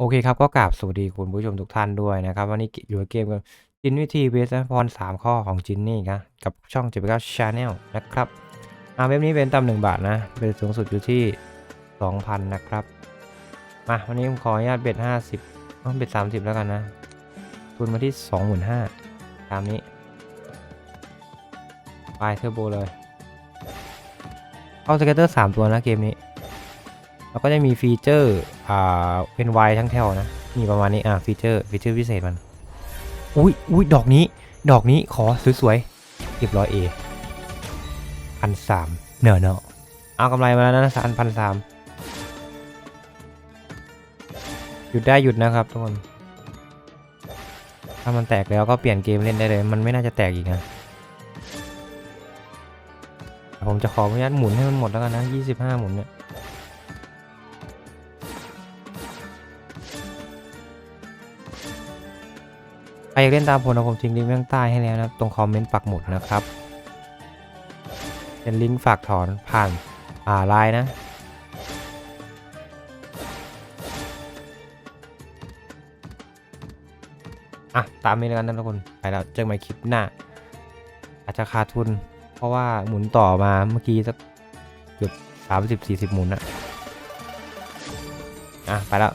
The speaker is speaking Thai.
โอเคครับ ก็กราบสวัสดีคุณผู้ชมทุกท่านด้วยนะครับ วันนี้อยู่เกมกับจินวิธีเบสพรสามข้อของจินนี่นะกับช่องเจ็บเก้าชาแนลนะครับอ่าเว็บนี้เป็นต่ำหนึ่งบาทนะ เป็นสูงสุดอยู่ที่สองพันนะครับ มาวันนี้ผมขออนุญาตเบ็ดห้าสิบเบ็ดสามสิบแล้วกันนะ ทุนมาที่สองหมื่นห้าตามนี้ไปเทอร์โบเลยเข้าสเกตเตอร์สามตัวนะเกมนี้ แล้วก็จะมีฟีเจอร์อ่าเป็นไวทั้งแถวนะมีประมาณนี้อ่าฟีเจอร์ฟีเจอร์พิเศษมันอุ้ยอุ้ยดอกนี้ ดอกนี้ขอสวยๆเรียบร้อยเอพันสามเนอะเนอะเอากำไรมาแล้วนะสามพันสามหยุดได้หยุดนะครับทุกคนถ้ามันแตกแล้วก็เปลี่ยนเกมเล่นได้เลย มันไม่น่าจะแตกอีกนะผมจะขออนุญาตหมุนให้มันหมดแล้วกันนะยี่สิบห้าหมุนเนี่ย รอยากเล่นตามผมนะผมทิ้งลิงก์ไว้ข้างใต้ให้แล้วนะครับ ตรงคอมเมนต์ปักหมุดนะครับ เป็นลิงก์ฝากถอนผ่านอ่าไลน์นะอะตามนี้แล้วกันนะทุกคนไปแล้วเจอกันใหม่คลิปหน้า อาจจะขาดทุน เพราะว่าหมุนต่อมาเมื่อกี้สักเกือบสามสิบสี่สิบหมุนอะอะ ไปแล้ว